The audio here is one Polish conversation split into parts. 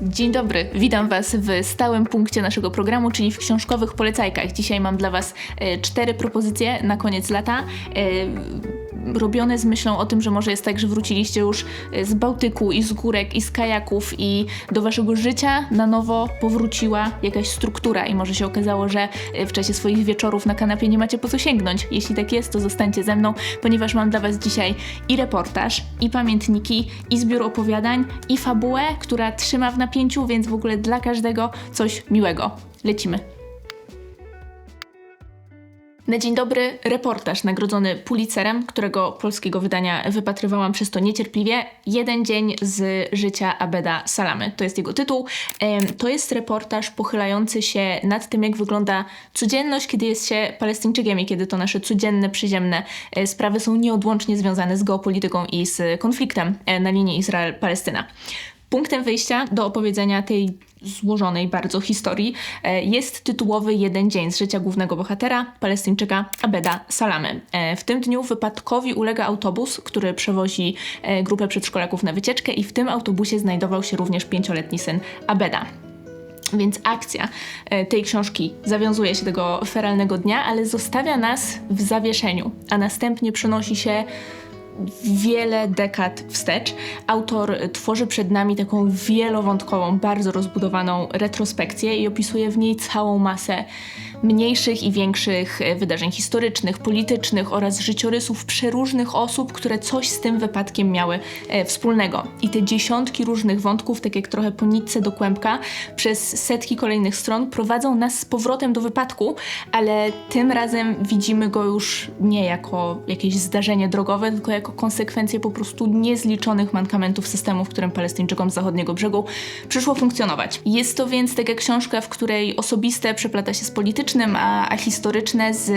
Dzień dobry, witam Was w stałym punkcie naszego programu, czyli w książkowych polecajkach. Dzisiaj mam dla Was e, cztery propozycje na koniec lata. E, robione z myślą o tym, że może jest tak, że wróciliście już e, z Bałtyku i z górek i z kajaków i do Waszego życia na nowo powróciła jakaś struktura i może się okazało, że e, w czasie swoich wieczorów na kanapie nie macie po co sięgnąć. Jeśli tak jest, to zostańcie ze mną, ponieważ mam dla Was dzisiaj i reportaż, i pamiętniki, i zbiór opowiadań, i fabułę, która trzyma w napięciu, więc w ogóle dla każdego coś miłego. Lecimy. Na dzień dobry reportaż nagrodzony Pulitzerem, którego polskiego wydania wypatrywałam przez to niecierpliwie. Jeden dzień z życia Abeda Salamy. To jest jego tytuł. To jest reportaż pochylający się nad tym, jak wygląda codzienność, kiedy jest się Palestyńczykiem i kiedy to nasze codzienne, przyziemne e, sprawy są nieodłącznie związane z geopolityką i z konfliktem e, na linii Izrael-Palestyna. Punktem wyjścia do opowiedzenia tej złożonej bardzo historii e, jest tytułowy jeden dzień z życia głównego bohatera, Palestyńczyka Abeda Salamy. E, W tym dniu wypadkowi ulega autobus, który przewozi e, grupę przedszkolaków na wycieczkę i w tym autobusie znajdował się również pięcioletni syn Abeda. Więc akcja tej książki zawiązuje się tego feralnego dnia, ale zostawia nas w zawieszeniu, a następnie przenosi się wiele dekad wstecz. Autor tworzy przed nami taką wielowątkową, bardzo rozbudowaną retrospekcję i opisuje w niej całą masę mniejszych i większych e, wydarzeń historycznych, politycznych oraz życiorysów przeróżnych osób, które coś z tym wypadkiem miały e, wspólnego. I te dziesiątki różnych wątków, tak jak trochę po nitce do kłębka, przez setki kolejnych stron prowadzą nas z powrotem do wypadku, ale tym razem widzimy go już nie jako jakieś zdarzenie drogowe, tylko jako konsekwencję po prostu niezliczonych mankamentów systemu, w którym Palestyńczykom z zachodniego brzegu przyszło funkcjonować. Jest to więc taka książka, w której osobiste przeplata się z politycznym, a, a historyczne z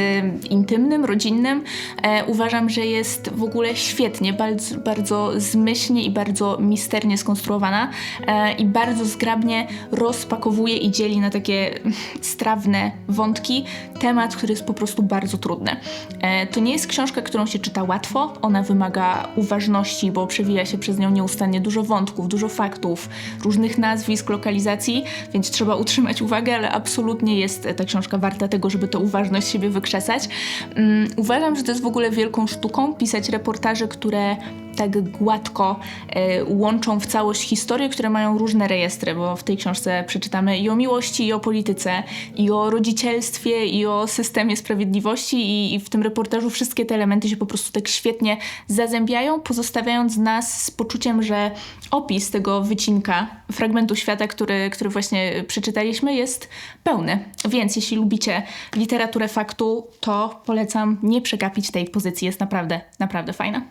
intymnym, rodzinnym. E, uważam, że jest w ogóle świetnie, bardzo, bardzo zmyślnie i bardzo misternie skonstruowana e, i bardzo zgrabnie rozpakowuje i dzieli na takie strawne wątki temat, który jest po prostu bardzo trudny. E, to nie jest książka, którą się czyta łatwo, ona wymaga uważności, bo przewija się przez nią nieustannie dużo wątków, dużo faktów, różnych nazwisk, lokalizacji, więc trzeba utrzymać uwagę, ale absolutnie jest ta książka warta tego, żeby tę uważność siebie wykrzesać. Um, uważam, że to jest w ogóle wielką sztuką pisać reportaże, które tak gładko e, łączą w całość historie, które mają różne rejestry, bo w tej książce przeczytamy i o miłości, i o polityce, i o rodzicielstwie, i o systemie sprawiedliwości, i, i w tym reportażu wszystkie te elementy się po prostu tak świetnie zazębiają, pozostawiając nas z poczuciem, że opis tego wycinka, fragmentu świata, który, który właśnie przeczytaliśmy, jest pełny. Więc jeśli lubicie literaturę faktu, to polecam nie przegapić tej pozycji. Jest naprawdę, naprawdę fajna.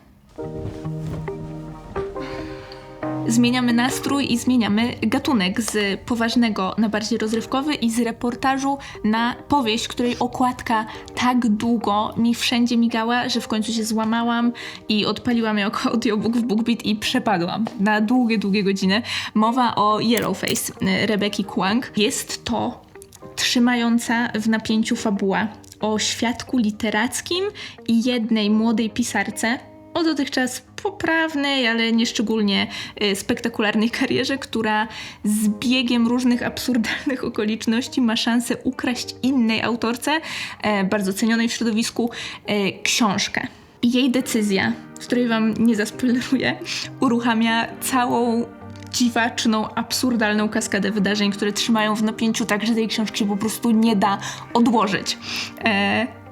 Zmieniamy nastrój i zmieniamy gatunek z poważnego na bardziej rozrywkowy i z reportażu na powieść, której okładka tak długo mi wszędzie migała, że w końcu się złamałam i odpaliłam jako audiobook w BookBeat i przepadłam na długie, długie godziny. Mowa o Yellowface Rebeki Kwang. Jest to trzymająca w napięciu fabuła o świadku literackim i jednej młodej pisarce, o dotychczas poprawnej, ale nieszczególnie y, spektakularnej karierze, która z biegiem różnych absurdalnych okoliczności ma szansę ukraść innej autorce, e, bardzo cenionej w środowisku, e, książkę. Jej decyzja, z której wam nie zaspoileruję, uruchamia całą dziwaczną, absurdalną kaskadę wydarzeń, które trzymają w napięciu tak, że tej książki po prostu nie da odłożyć. E,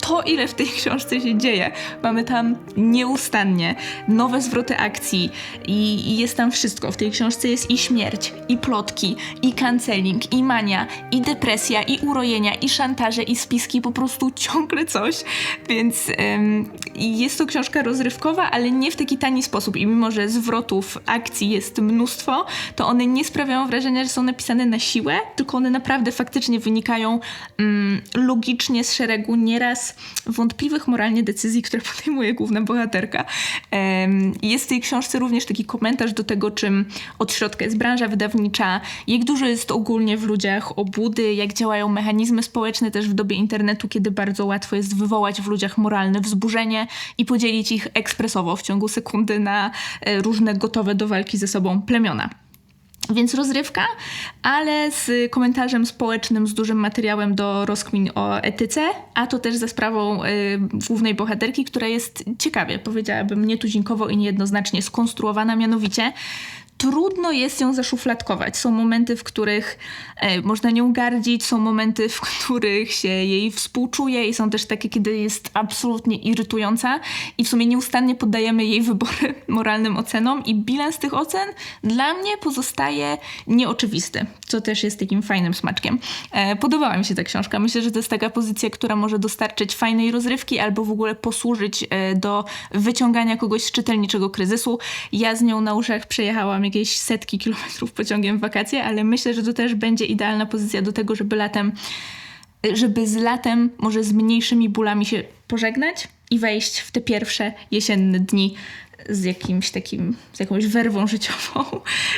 to, ile w tej książce się dzieje. Mamy tam nieustannie nowe zwroty akcji i, i, jest tam wszystko. W tej książce jest i śmierć, i plotki, i canceling, i mania, i depresja, i urojenia, i szantaże, i spiski, po prostu ciągle coś. Więc ym, jest to książka rozrywkowa, ale nie w taki tani sposób. I mimo, że zwrotów akcji jest mnóstwo, to one nie sprawiają wrażenia, że są napisane na siłę, tylko one naprawdę faktycznie wynikają ym, logicznie z szeregu nieraz wątpliwych moralnie decyzji, które podejmuje główna bohaterka. Jest w tej książce również taki komentarz do tego, czym od środka jest branża wydawnicza, jak dużo jest ogólnie w ludziach obudy, jak działają mechanizmy społeczne też w dobie internetu, kiedy bardzo łatwo jest wywołać w ludziach moralne wzburzenie i podzielić ich ekspresowo w ciągu sekundy na e, różne gotowe do walki ze sobą plemiona. Więc rozrywka, ale z komentarzem społecznym, z dużym materiałem do rozkmin o etyce, a to też ze sprawą y, głównej bohaterki, która jest ciekawie, powiedziałabym, nietuzinkowo i niejednoznacznie skonstruowana, mianowicie trudno jest ją zaszufladkować. Są momenty, w których e, można nią gardzić, są momenty, w których się jej współczuje i są też takie, kiedy jest absolutnie irytująca i w sumie nieustannie poddajemy jej wybory moralnym ocenom i bilans tych ocen dla mnie pozostaje nieoczywisty, co też jest takim fajnym smaczkiem. E, podobała mi się ta książka. Myślę, że to jest taka pozycja, która może dostarczyć fajnej rozrywki albo w ogóle posłużyć e, do wyciągania kogoś z czytelniczego kryzysu. Ja z nią na uszach przejechałam jakieś setki kilometrów pociągiem w wakacje, ale myślę, że to też będzie idealna pozycja do tego, żeby latem, żeby z latem, może z mniejszymi bólami się pożegnać i wejść w te pierwsze jesienne dni z jakimś takim, z jakąś werwą życiową.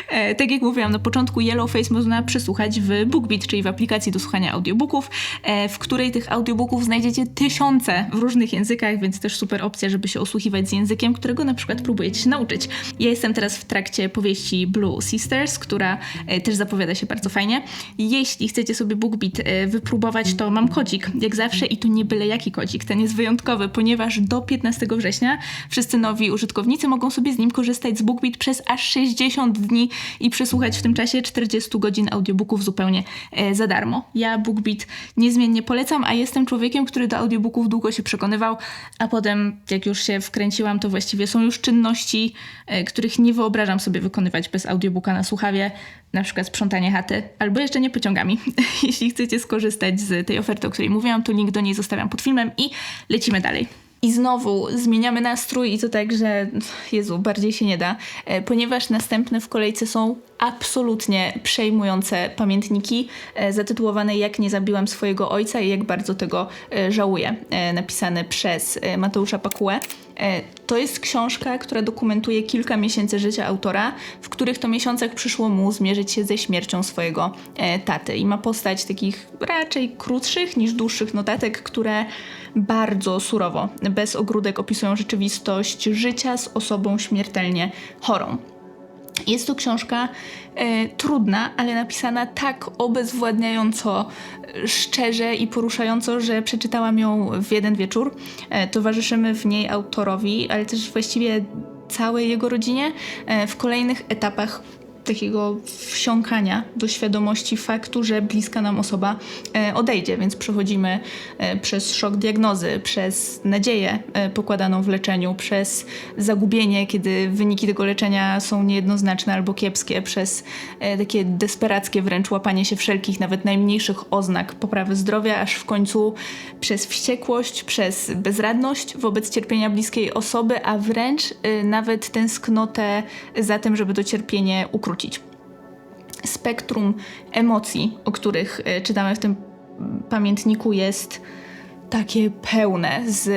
E, tak jak mówiłam na początku, Yellowface można przesłuchać w BookBeat, czyli w aplikacji do słuchania audiobooków, e, w której tych audiobooków znajdziecie tysiące w różnych językach, więc też super opcja, żeby się osłuchiwać z językiem, którego na przykład próbujecie się nauczyć. Ja jestem teraz w trakcie powieści Blue Sisters, która e, też zapowiada się bardzo fajnie. Jeśli chcecie sobie BookBeat e, wypróbować, to mam kodzik, jak zawsze i tu nie byle jaki kodzik. Ten jest wyjątkowy, ponieważ do 15 września wszyscy nowi użytkownicy użytkownicy mogą sobie z nim korzystać z BookBeat przez aż 60 dni i przesłuchać w tym czasie 40 godzin audiobooków zupełnie e, za darmo. Ja BookBeat niezmiennie polecam, a jestem człowiekiem, który do audiobooków długo się przekonywał, a potem jak już się wkręciłam, to właściwie są już czynności, e, których nie wyobrażam sobie wykonywać bez audiobooka na słuchawie, na przykład sprzątanie chaty, albo jeszcze nie pociągami. Jeśli chcecie skorzystać z tej oferty, o której mówiłam, to link do niej zostawiam pod filmem i lecimy dalej. I znowu zmieniamy nastrój i to tak, że Jezu, bardziej się nie da, e, ponieważ następne w kolejce są absolutnie przejmujące pamiętniki e, zatytułowane Jak nie zabiłam swojego ojca i jak bardzo tego e, żałuję, napisane przez Mateusza Pakułę. To jest książka, która dokumentuje kilka miesięcy życia autora, w których to miesiącach przyszło mu zmierzyć się ze śmiercią swojego taty. I ma postać takich raczej krótszych niż dłuższych notatek, które bardzo surowo, bez ogródek opisują rzeczywistość życia z osobą śmiertelnie chorą. Jest to książka e, trudna, ale napisana tak obezwładniająco szczerze i poruszająco, że przeczytałam ją w jeden wieczór. E, towarzyszymy w niej autorowi, ale też właściwie całej jego rodzinie e, w kolejnych etapach takiego wsiąkania do świadomości faktu, że bliska nam osoba e, odejdzie, więc przechodzimy e, przez szok diagnozy, przez nadzieję e, pokładaną w leczeniu, przez zagubienie, kiedy wyniki tego leczenia są niejednoznaczne albo kiepskie, przez takie desperackie wręcz łapanie się wszelkich, nawet najmniejszych oznak poprawy zdrowia, aż w końcu przez wściekłość, przez bezradność wobec cierpienia bliskiej osoby, a wręcz nawet tęsknotę za tym, żeby to cierpienie ukrócić Spektrum emocji, o których e, czytamy w tym pamiętniku, jest takie pełne z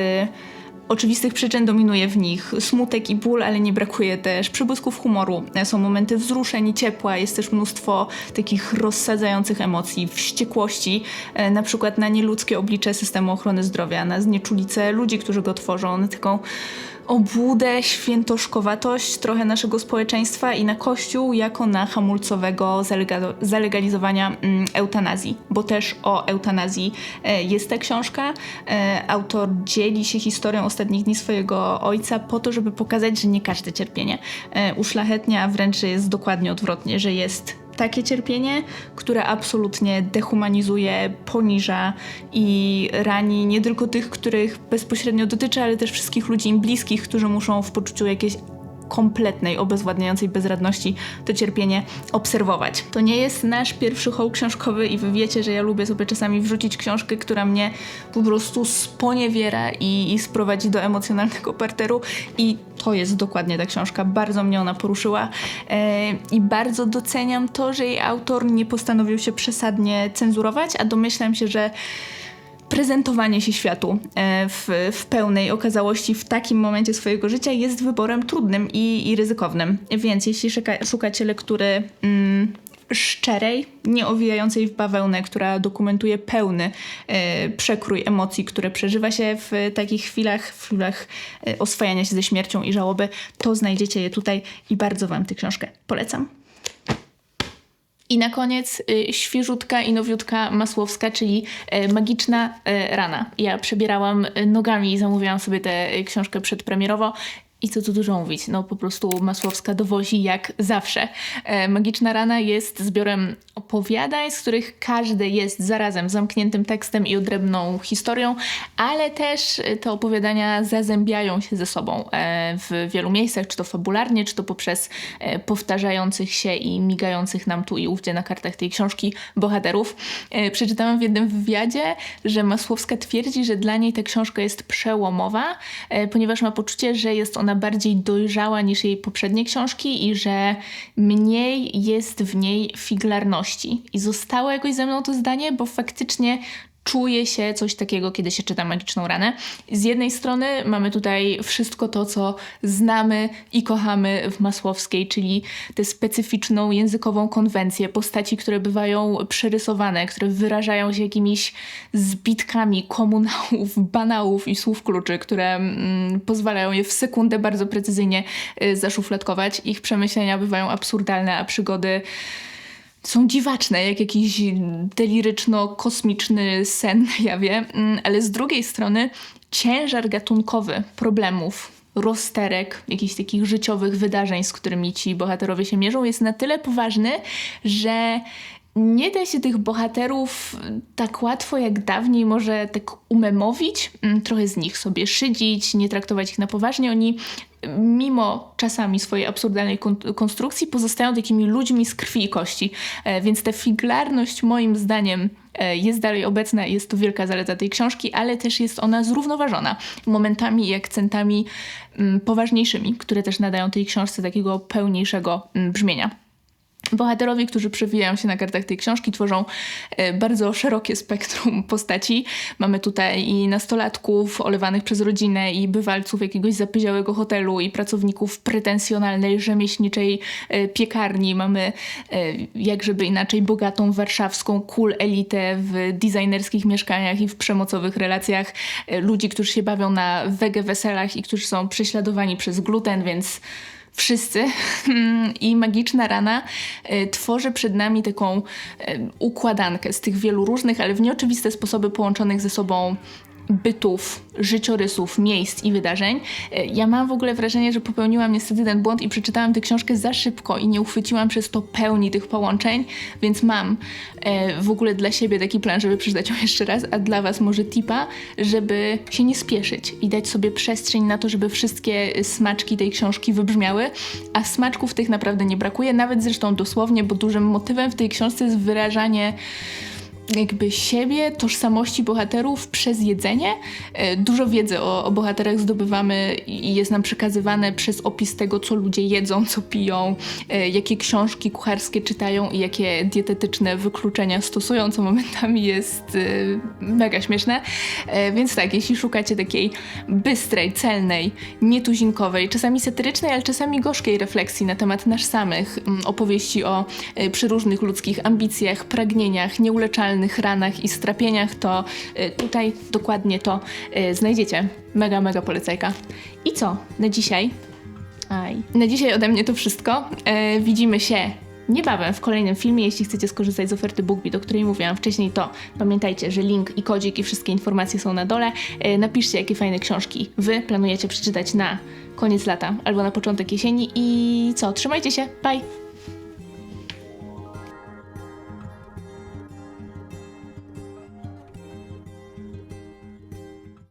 oczywistych przyczyn dominuje w nich smutek i ból, ale nie brakuje też przybłysków humoru. Są momenty wzruszeń i ciepła, jest też mnóstwo takich rozsadzających emocji, wściekłości, e, na przykład na nieludzkie oblicze systemu ochrony zdrowia, na znieczulicę ludzi, którzy go tworzą, na taką obłudę, świętoszkowatość trochę naszego społeczeństwa i na Kościół jako na hamulcowego zalegalizowania mm, eutanazji, bo też o eutanazji e, jest ta książka. E, autor dzieli się historią ostatnich dni swojego ojca po to, żeby pokazać, że nie każde cierpienie e, uszlachetnia, wręcz jest dokładnie odwrotnie, że jest takie cierpienie, które absolutnie dehumanizuje, poniża i rani nie tylko tych, których bezpośrednio dotyczy, ale też wszystkich ludzi im bliskich, którzy muszą w poczuciu jakiejś kompletnej, obezwładniającej bezradności to cierpienie obserwować. To nie jest nasz pierwszy hołd książkowy i wy wiecie, że ja lubię sobie czasami wrzucić książkę, która mnie po prostu sponiewiera i, i sprowadzi do emocjonalnego parteru i to jest dokładnie ta książka. Bardzo mnie ona poruszyła e, i bardzo doceniam to, że jej autor nie postanowił się przesadnie cenzurować, a domyślam się, że prezentowanie się światu e, w, w, pełnej okazałości w takim momencie swojego życia jest wyborem trudnym i, i ryzykownym. Więc jeśli szuka, szukacie lektury mm, szczerej, nie owijającej w bawełnę, która dokumentuje pełny e, przekrój emocji, które przeżywa się w takich chwilach, w chwilach e, oswajania się ze śmiercią i żałoby, to znajdziecie je tutaj i bardzo Wam tę książkę polecam. I na koniec y, świeżutka i nowiutka Masłowska, czyli y, Magiczna y, Rana. Ja przebierałam y, nogami i zamówiłam sobie tę książkę przedpremierowo. I co tu dużo mówić, no po prostu Masłowska dowozi jak zawsze. E, Magiczna Rana jest zbiorem opowiadań, z których każde jest zarazem zamkniętym tekstem i odrębną historią, ale też te opowiadania zazębiają się ze sobą e, w wielu miejscach, czy to fabularnie, czy to poprzez e, powtarzających się i migających nam tu i ówdzie na kartach tej książki bohaterów. E, Przeczytałam w jednym wywiadzie, że Masłowska twierdzi, że dla niej ta książka jest przełomowa, e, ponieważ ma poczucie, że jest ona bardziej dojrzała niż jej poprzednie książki i że mniej jest w niej figlarności. I zostało jakoś ze mną to zdanie, bo faktycznie czuje się coś takiego, kiedy się czyta Magiczną Ranę. Z jednej strony mamy tutaj wszystko to, co znamy i kochamy w Masłowskiej, czyli tę specyficzną językową konwencję, postaci, które bywają przerysowane, które wyrażają się jakimiś zbitkami komunałów, banałów i słów kluczy, które mm, pozwalają je w sekundę bardzo precyzyjnie y, zaszufladkować. Ich przemyślenia bywają absurdalne, a przygody są dziwaczne, jak jakiś deliryczno-kosmiczny sen na jawie, Mm, ale z drugiej strony ciężar gatunkowy problemów, rozterek, jakichś takich życiowych wydarzeń, z którymi ci bohaterowie się mierzą, jest na tyle poważny, że nie da się tych bohaterów tak łatwo jak dawniej może tak umemowić, mm, trochę z nich sobie szydzić, nie traktować ich na poważnie. Oni mimo czasami swojej absurdalnej kon- konstrukcji pozostają takimi ludźmi z krwi i kości. E, więc ta figlarność moim zdaniem e, jest dalej obecna jest to wielka zaleta tej książki, ale też jest ona zrównoważona momentami i akcentami mm, poważniejszymi, które też nadają tej książce takiego pełniejszego mm, brzmienia. Bohaterowie, którzy przewijają się na kartach tej książki, tworzą e, bardzo szerokie spektrum postaci. Mamy tutaj i nastolatków olewanych przez rodzinę, i bywalców jakiegoś zapyziałego hotelu, i pracowników pretensjonalnej, rzemieślniczej e, piekarni. Mamy, e, jak żeby inaczej, bogatą warszawską cool elitę w designerskich mieszkaniach i w przemocowych relacjach. Ludzi, którzy się bawią na wege weselach i którzy są prześladowani przez gluten, więc wszyscy. I magiczna rana e, tworzy przed nami taką e, układankę z tych wielu różnych, ale w nieoczywiste sposoby połączonych ze sobą bytów, życiorysów, miejsc i wydarzeń. E, Ja mam w ogóle wrażenie, że popełniłam niestety ten błąd i przeczytałam tę książkę za szybko i nie uchwyciłam przez to pełni tych połączeń, więc mam e, w ogóle dla siebie taki plan, żeby przeczytać ją jeszcze raz, a dla was może tipa, żeby się nie spieszyć i dać sobie przestrzeń na to, żeby wszystkie smaczki tej książki wybrzmiały, a smaczków tych naprawdę nie brakuje, nawet zresztą dosłownie, bo dużym motywem w tej książce jest wyrażanie jakby siebie, tożsamości bohaterów przez jedzenie. E, Dużo wiedzy o, o bohaterach zdobywamy i jest nam przekazywane przez opis tego, co ludzie jedzą, co piją, e, jakie książki kucharskie czytają i jakie dietetyczne wykluczenia stosują, co momentami jest e, mega śmieszne. Więc tak, jeśli szukacie takiej bystrej, celnej, nietuzinkowej, czasami satyrycznej, ale czasami gorzkiej refleksji na temat nas samych, opowieści o przeróżnych ludzkich ambicjach, pragnieniach, nieuleczalnych ranach i strapieniach, to e, tutaj dokładnie to e, znajdziecie. Mega, mega polecajka. I co? Na dzisiaj? Aj. Na dzisiaj ode mnie to wszystko. E, widzimy się niebawem w kolejnym filmie. Jeśli chcecie skorzystać z oferty BookBeat, o której mówiłam wcześniej, to pamiętajcie, że link i kodzik i wszystkie informacje są na dole. E, napiszcie, jakie fajne książki wy planujecie przeczytać na koniec lata albo na początek jesieni. I co? Trzymajcie się. Bye!